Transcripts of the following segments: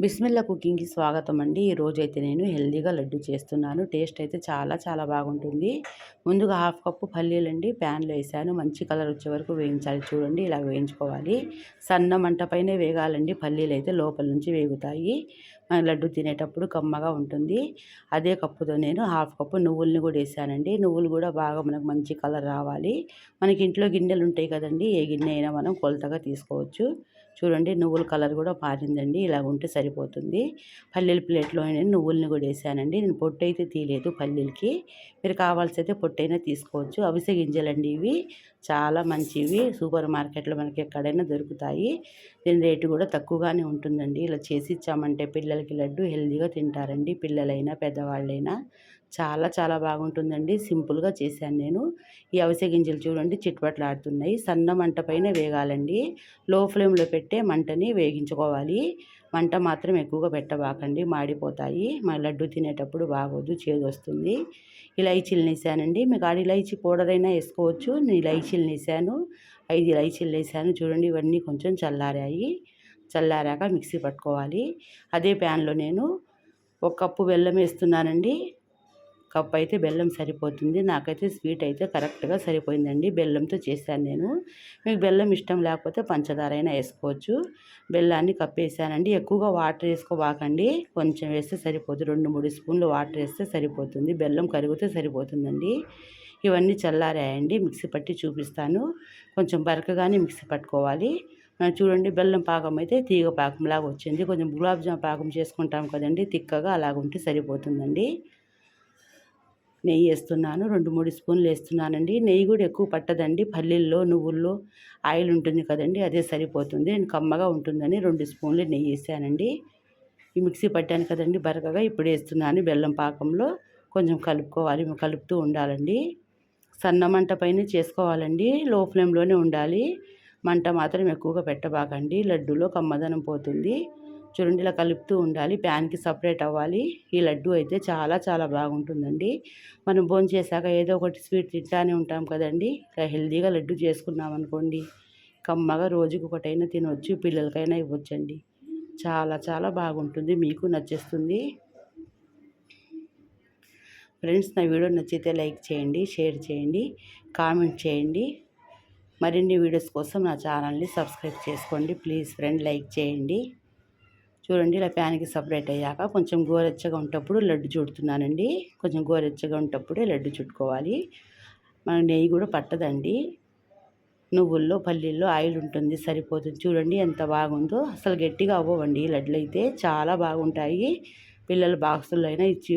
బిస్మిల్లా కుకింగ్కి స్వాగతం అండి ఈరోజు అయితే నేను హెల్దీగా లడ్డు చేస్తున్నాను. టేస్ట్ అయితే చాలా చాలా బాగుంటుంది. ముందుగా హాఫ్ కప్పు పల్లీలండి. ప్యాన్లో వేసాను. మంచి కలర్ వచ్చే వరకు వేయించాలి. చూడండి ఇలా వేయించుకోవాలి. సన్న మంట పైన వేగాలండి. పల్లీలు అయితే లోపల నుంచి వేగుతాయి. లడ్డు తినేటప్పుడు కమ్మగా ఉంటుంది. అదే కప్పుతో నేను హాఫ్ కప్పు నువ్వుల్ని కూడా వేసానండి. నువ్వులు కూడా బాగా మనకు మంచి కలర్ రావాలి. మనకి ఇంట్లో గిన్నెలు ఉంటాయి కదండి ఏ గిన్నె అయినా మనం కొలతగా తీసుకోవచ్చు. చూడండి నువ్వుల కలర్ కూడా పారిందండి ఇలా ఉంటే సరిపోతుంది. పల్లీల ప్లేట్లో నువ్వుల్ని కూడా వేసానండి. నేను పొట్టు అయితే తీయలేదు పల్లీలకి. మీరు కావాల్సి అయితే పొట్టైనా తీసుకోవచ్చు. అవిసె గింజలండి ఇవి. చాలా మంచివి. సూపర్ మార్కెట్లో మనకి ఎక్కడైనా దొరుకుతాయి. దీని రేటు కూడా తక్కువగానే ఉంటుందండి. ఇలా చేసి ఇచ్చామంటే పిల్లలకి లడ్డు హెల్దీగా తింటారండి పిల్లలైనా పెద్దవాళ్ళైనా. చాలా చాలా బాగుంటుందండి. సింపుల్గా చేశాను నేను. ఈ అవిసె గింజలు చూడండి చిట్పట్లాడుతున్నాయి. సన్న మంట పైన వేగాలండి. లో ఫ్లేమ్లో పెట్టే మంటని వేగించుకోవాలి. మంట మాత్రం ఎక్కువగా పెట్టబాకండి. మాడిపోతాయి. మా లడ్డు తినేటప్పుడు బాగోదు చేదు వస్తుంది ఇలైచీలు నేసానండి. మీకు ఆడ ఇలైచీ పౌడర్ అయినా వేసుకోవచ్చు. నేను ఇలైచీలు నేసాను. ఐదు ఇలైచీలు వేసాను చూడండి ఇవన్నీ కొంచెం చల్లారాయి. చల్లారాక మిక్సీ పట్టుకోవాలి. అదే ప్యాన్లో నేను ఒక కప్పు బెల్లం వేస్తున్నానండి. కప్ అయితే బెల్లం సరిపోతుంది. నాకైతే స్వీట్ అయితే కరెక్ట్గా సరిపోయిందండి. బెల్లంతో చేశాను నేను. మీకు బెల్లం ఇష్టం లేకపోతే పంచదార అయినా వేసుకోవచ్చు. బెల్లాన్ని కప్పేసానండి. ఎక్కువగా వాటర్ వేసుకోబాకండి. కొంచెం వేస్తే సరిపోతుంది రెండు మూడు స్పూన్లు వాటర్ వేస్తే సరిపోతుంది. బెల్లం కరిగితే సరిపోతుందండి. ఇవన్నీ చల్లారాయండి. మిక్సీ పట్టి చూపిస్తాను. కొంచెం బరకగానే మిక్సీ పట్టుకోవాలి. చూడండి బెల్లం పాకం అయితే తీగ పాకంలాగా వచ్చింది. కొంచెం గులాబ్ జామ్ పాకం చేసుకుంటాం కదండి తిక్కగా అలాగుంటే సరిపోతుందండి. నెయ్యి వేస్తున్నాను రెండు మూడు స్పూన్లు వేస్తున్నానండి. నెయ్యి కూడా ఎక్కువ పట్టదండి పల్లీల్లో నువ్వుల్లో ఆయిల్ ఉంటుంది కదండి అదే సరిపోతుంది. నేను కమ్మగా ఉంటుందని రెండు స్పూన్లు నెయ్యి వేసానండి. ఈ మిక్సీ పట్టాను కదండి బరకగా ఇప్పుడు వేస్తున్నాను బెల్లం పాకంలో. కొంచెం కలుపుకోవాలి కలుపుతూ ఉండాలండి. సన్నమంట పైన చేసుకోవాలండి లో ఫ్లేమ్లోనే ఉండాలి. మంట మాత్రం ఎక్కువగా పెట్టబాకండి. లడ్డూలో కమ్మదనం పోతుంది. చూడండి ఇలా కలుపుతూ ఉండాలి. ప్యాన్కి సపరేట్ అవ్వాలి. ఈ లడ్డు అయితే చాలా చాలా బాగుంటుందండి. మనం భోజనం చేశాక ఏదో ఒకటి స్వీట్ తింటానే ఉంటాం కదండి. ఇలా హెల్తీగా లడ్డు చేసుకున్నాం అనుకోండి కమ్మగా రోజుకి ఒకటైనా తినవచ్చు పిల్లలకైనా ఇవ్వచ్చండి. చాలా చాలా బాగుంటుంది. మీకు నచ్చేస్తుంది. ఫ్రెండ్స్ నా వీడియో నచ్చితే లైక్ చేయండి షేర్ చేయండి కామెంట్ చేయండి. మరిన్ని వీడియోస్ కోసం నా ఛానల్ని సబ్స్క్రైబ్ చేసుకోండి. ప్లీజ్ ఫ్రెండ్ లైక్ చేయండి. చూడండి ఇలా ప్యాన్కి సపరేట్ అయ్యాక కొంచెం గోరెచ్చగా ఉంటప్పుడు లడ్డు చుడుతున్నానండి. కొంచెం గోరెచ్చగా ఉంటప్పుడే లడ్డు చుట్టుకోవాలి. మన నెయ్యి కూడా పట్టదండి. నువ్వుల్లో పల్లీల్లో ఆయిల్ ఉంటుంది సరిపోతుంది. చూడండి ఎంత బాగుందో. అసలు గట్టిగా అవ్వవండి లడ్లు అయితే. చాలా బాగుంటాయి. పిల్లల బాక్సుల్లో అయినా ఇచ్చి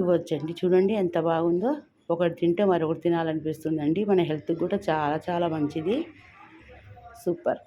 ఇవ్వచ్చండి. చూడండి ఎంత బాగుందో. ఒకటి తింటే మరొకటి తినాలనిపిస్తుందండి. మన హెల్త్కి కూడా చాలా చాలా మంచిది. సూపర్.